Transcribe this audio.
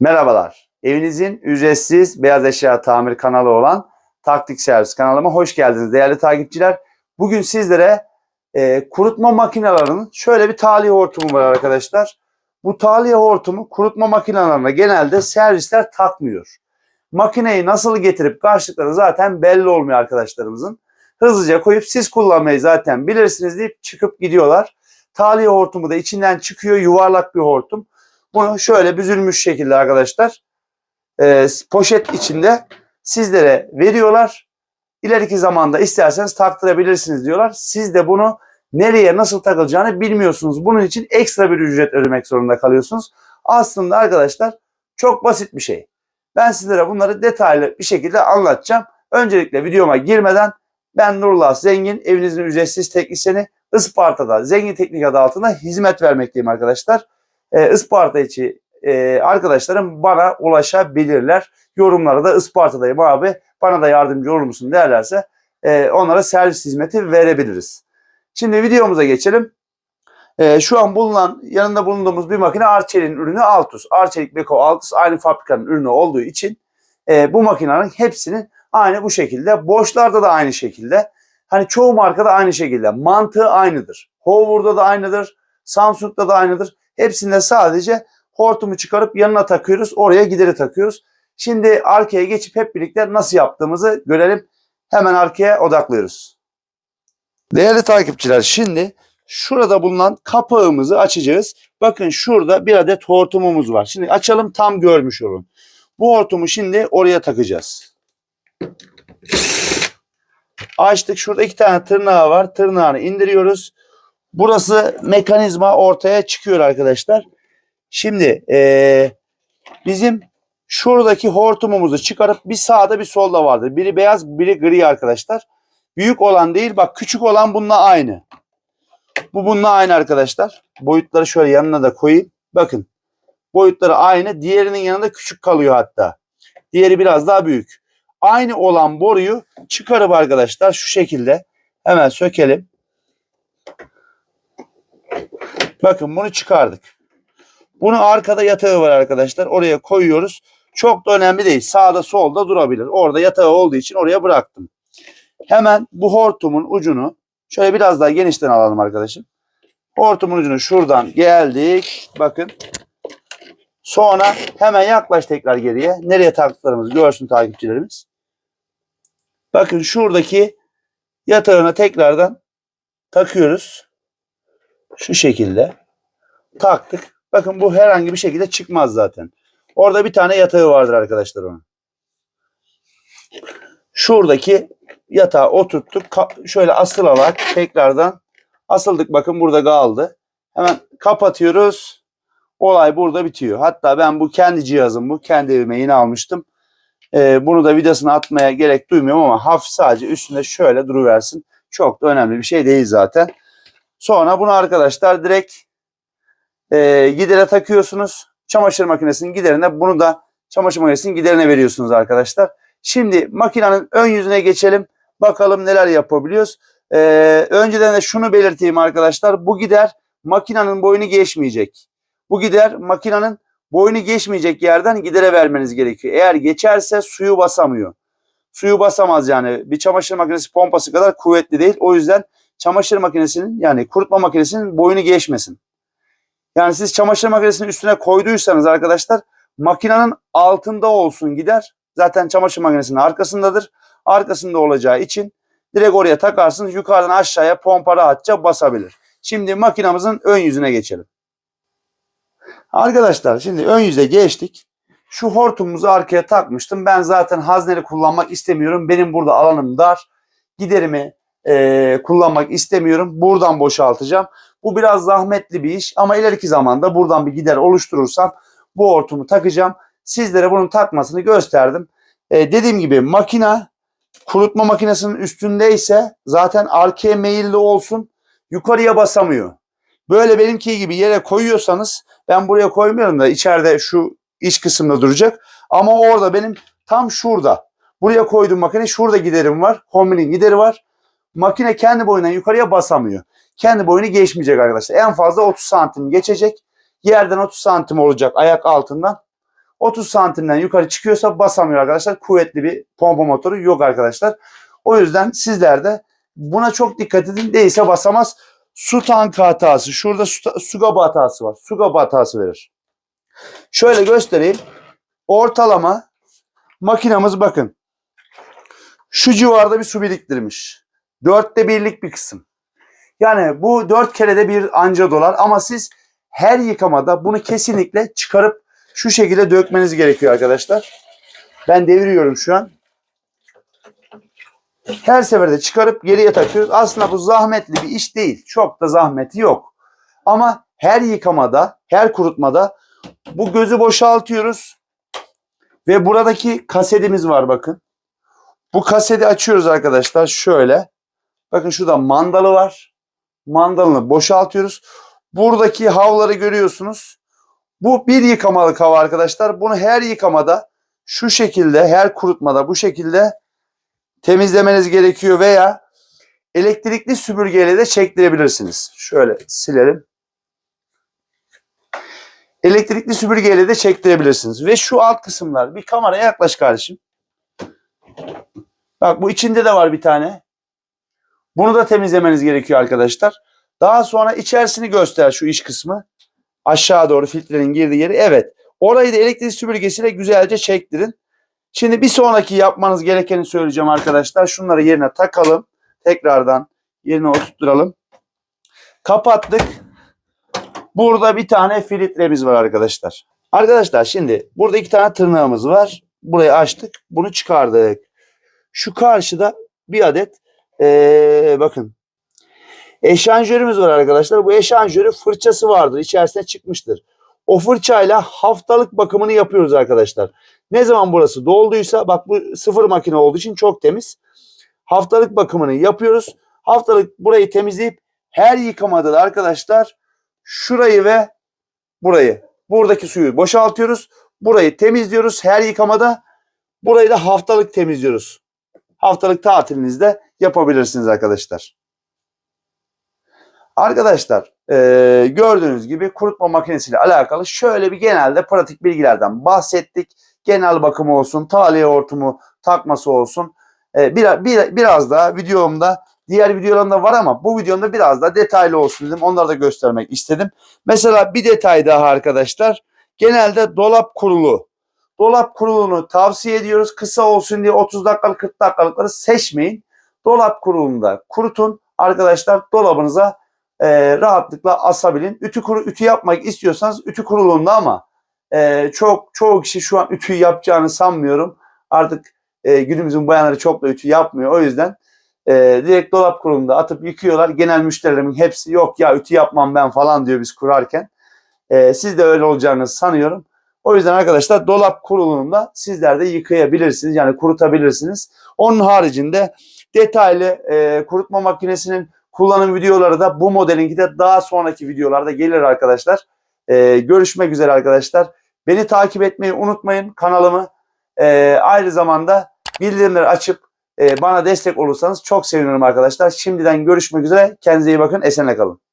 Merhabalar. Evinizin ücretsiz beyaz eşya tamir kanalı olan Taktik Servis kanalıma hoş geldiniz değerli takipçiler. Bugün sizlere e, kurutma makinelerinin şöyle bir talihe hortumu var arkadaşlar. Bu talihe hortumu kurutma makinelerine genelde servisler takmıyor. Makineyi nasıl getirip karşılıkları zaten belli olmuyor arkadaşlarımızın. Hızlıca koyup siz kullanmayı zaten bilirsiniz deyip çıkıp gidiyorlar. Talihe hortumu da içinden çıkıyor yuvarlak bir hortum. Bunu şöyle büzülmüş şekilde arkadaşlar e, poşet içinde sizlere veriyorlar. İleriki zamanda isterseniz taktırabilirsiniz diyorlar. Siz de bunu nereye nasıl takılacağını bilmiyorsunuz. Bunun için ekstra bir ücret ödemek zorunda kalıyorsunuz. Aslında arkadaşlar çok basit bir şey. Ben sizlere bunları detaylı bir şekilde anlatacağım. Öncelikle videoma girmeden ben Nurullah Zengin, evinizin ücretsiz teknisyeni Isparta'da Zengin Teknik adı altında hizmet vermekteyim arkadaşlar. Ee, Isparta içi e, arkadaşlarım bana ulaşabilirler. Yorumlara da Isparta'dayım abi bana da yardımcı olur musun derlerse e, onlara servis hizmeti verebiliriz. Şimdi videomuza geçelim. E, şu an bulunan yanında bulunduğumuz bir makine Arçelik'in ürünü Altus. Arçelik Beko Altus aynı fabrikanın ürünü olduğu için e, bu makinenin hepsinin aynı bu şekilde. Boşlarda da aynı şekilde. Hani çoğu markada aynı şekilde. Mantığı aynıdır. Hoover'da da aynıdır. Samsung'da da aynıdır. Hepsinde sadece hortumu çıkarıp yanına takıyoruz. Oraya gideri takıyoruz. Şimdi arkaya geçip hep birlikte nasıl yaptığımızı görelim. Hemen arkaya odaklıyoruz. Değerli takipçiler şimdi şurada bulunan kapağımızı açacağız. Bakın şurada bir adet hortumumuz var. Şimdi açalım tam görmüş olun. Bu hortumu şimdi oraya takacağız. Açtık. Şurada iki tane tırnağı var. Tırnağını indiriyoruz. Burası mekanizma ortaya çıkıyor arkadaşlar. Şimdi ee, bizim şuradaki hortumumuzu çıkarıp bir sağda bir solda vardır. Biri beyaz biri gri arkadaşlar. Büyük olan değil bak küçük olan bununla aynı. Bu bununla aynı arkadaşlar. Boyutları şöyle yanına da koyayım. Bakın boyutları aynı. Diğerinin yanında küçük kalıyor hatta. Diğeri biraz daha büyük. Aynı olan boruyu çıkarıp arkadaşlar şu şekilde hemen sökelim. Bakın bunu çıkardık. Bunu arkada yatağı var arkadaşlar. Oraya koyuyoruz. Çok da önemli değil. Sağda solda durabilir. Orada yatağı olduğu için oraya bıraktım. Hemen bu hortumun ucunu şöyle biraz daha genişten alalım arkadaşım. Hortumun ucunu şuradan geldik. Bakın. Sonra hemen yaklaş tekrar geriye. Nereye taktıklarımızı görsün takipçilerimiz. Bakın şuradaki yatağına tekrardan takıyoruz. Şu şekilde. Taktık. Bakın bu herhangi bir şekilde çıkmaz zaten. Orada bir tane yatağı vardır arkadaşlar onun. Şuradaki yatağı oturttuk. Şöyle asılarak tekrardan asıldık. Bakın burada kaldı. Hemen kapatıyoruz. Olay burada bitiyor. Hatta ben bu kendi cihazım bu. Kendi evime yine almıştım. Ee, bunu da vidasını atmaya gerek duymuyorum ama hafif sadece üstünde şöyle duruversin. Çok da önemli bir şey değil zaten. Sonra bunu arkadaşlar direkt e, gidere takıyorsunuz. Çamaşır makinesinin giderine bunu da çamaşır makinesinin giderine veriyorsunuz arkadaşlar. Şimdi makinenin ön yüzüne geçelim. Bakalım neler yapabiliyoruz. Ee, önceden de şunu belirteyim arkadaşlar. Bu gider makinenin boyunu geçmeyecek. Bu gider makinenin boyunu geçmeyecek yerden gidere vermeniz gerekiyor. Eğer geçerse suyu basamıyor. Suyu basamaz yani. Bir çamaşır makinesi pompası kadar kuvvetli değil. O yüzden çamaşır makinesinin yani kurutma makinesinin boyunu geçmesin. Yani siz çamaşır makinesinin üstüne koyduysanız arkadaşlar makinenin altında olsun gider. Zaten çamaşır makinesinin arkasındadır. Arkasında olacağı için direkt oraya takarsınız. Yukarıdan aşağıya pompa rahatça basabilir. Şimdi makinamızın ön yüzüne geçelim. Arkadaşlar şimdi ön yüze geçtik. Şu hortumumuzu arkaya takmıştım. Ben zaten hazneli kullanmak istemiyorum. Benim burada alanım dar. Giderimi e, kullanmak istemiyorum. Buradan boşaltacağım. Bu biraz zahmetli bir iş ama ileriki zamanda buradan bir gider oluşturursam bu hortumu takacağım. Sizlere bunun takmasını gösterdim. E, dediğim gibi makina kurutma makinesinin üstündeyse zaten arkaya meyilli olsun yukarıya basamıyor. Böyle benimki gibi yere koyuyorsanız ben buraya koymuyorum da içeride şu iç kısımda duracak. Ama orada benim tam şurada. Buraya koyduğum makine şurada giderim var. Kombinin gideri var. Makine kendi boyundan yukarıya basamıyor. Kendi boyunu geçmeyecek arkadaşlar. En fazla 30 santim geçecek. Yerden 30 santim olacak ayak altından. 30 santimden yukarı çıkıyorsa basamıyor arkadaşlar. Kuvvetli bir pompa motoru yok arkadaşlar. O yüzden sizler de buna çok dikkat edin. Değilse basamaz. Su tankı hatası. Şurada su, su kabı hatası var. Su kabı hatası verir. Şöyle göstereyim. Ortalama makinamız bakın. Şu civarda bir su biriktirmiş. Dörtte birlik bir kısım. Yani bu dört kerede bir anca dolar ama siz her yıkamada bunu kesinlikle çıkarıp şu şekilde dökmeniz gerekiyor arkadaşlar. Ben deviriyorum şu an. Her seferde çıkarıp geriye takıyoruz. Aslında bu zahmetli bir iş değil. Çok da zahmeti yok. Ama her yıkamada, her kurutmada bu gözü boşaltıyoruz. Ve buradaki kasetimiz var bakın. Bu kaseti açıyoruz arkadaşlar şöyle. Bakın şurada mandalı var. Mandalını boşaltıyoruz. Buradaki havları görüyorsunuz. Bu bir yıkamalık hava arkadaşlar. Bunu her yıkamada şu şekilde, her kurutmada bu şekilde temizlemeniz gerekiyor veya elektrikli süpürgeyle de çektirebilirsiniz. Şöyle silelim. Elektrikli süpürgeyle de çektirebilirsiniz. Ve şu alt kısımlar bir kameraya yaklaş kardeşim. Bak bu içinde de var bir tane. Bunu da temizlemeniz gerekiyor arkadaşlar. Daha sonra içerisini göster şu iç kısmı. Aşağı doğru filtrenin girdiği yeri. Evet. Orayı da elektrik süpürgesiyle güzelce çektirin. Şimdi bir sonraki yapmanız gerekeni söyleyeceğim arkadaşlar. Şunları yerine takalım. Tekrardan yerine oturtturalım. Kapattık. Burada bir tane filtremiz var arkadaşlar. Arkadaşlar şimdi burada iki tane tırnağımız var. Burayı açtık. Bunu çıkardık. Şu karşıda bir adet ee, bakın eşanjörümüz var arkadaşlar. Bu eşanjörü fırçası vardır. İçerisine çıkmıştır. O fırçayla haftalık bakımını yapıyoruz arkadaşlar. Ne zaman burası dolduysa bak bu sıfır makine olduğu için çok temiz. Haftalık bakımını yapıyoruz. Haftalık burayı temizleyip her yıkamada da arkadaşlar şurayı ve burayı buradaki suyu boşaltıyoruz. Burayı temizliyoruz her yıkamada. Burayı da haftalık temizliyoruz. Haftalık tatilinizde yapabilirsiniz arkadaşlar. Arkadaşlar e, gördüğünüz gibi kurutma makinesiyle alakalı şöyle bir genelde pratik bilgilerden bahsettik. Genel bakımı olsun, tahliye hortumu takması olsun. E, bir, bir, biraz daha videomda diğer videolarımda var ama bu videomda biraz daha detaylı olsun dedim. Onları da göstermek istedim. Mesela bir detay daha arkadaşlar. Genelde dolap kurulu. Dolap kurulunu tavsiye ediyoruz. Kısa olsun diye 30 dakikalık 40 dakikalıkları seçmeyin. Dolap kurulunda kurutun. Arkadaşlar dolabınıza e, rahatlıkla asabilin. Ütü, kuru, ütü yapmak istiyorsanız ütü kurulunda ama e, çok çoğu kişi şu an ütüyü yapacağını sanmıyorum. Artık e, günümüzün bayanları çok da ütü yapmıyor. O yüzden e, direkt dolap kurulunda atıp yıkıyorlar. Genel müşterilerimin hepsi yok ya ütü yapmam ben falan diyor biz kurarken. E, siz de öyle olacağını sanıyorum. O yüzden arkadaşlar dolap kurulumunda sizler de yıkayabilirsiniz. Yani kurutabilirsiniz. Onun haricinde detaylı e, kurutma makinesinin kullanım videoları da bu modelinki de daha sonraki videolarda gelir arkadaşlar. E, görüşmek üzere arkadaşlar. Beni takip etmeyi unutmayın kanalımı. E, aynı zamanda bildirimleri açıp e, bana destek olursanız çok sevinirim arkadaşlar. Şimdiden görüşmek üzere. Kendinize iyi bakın. Esenle kalın.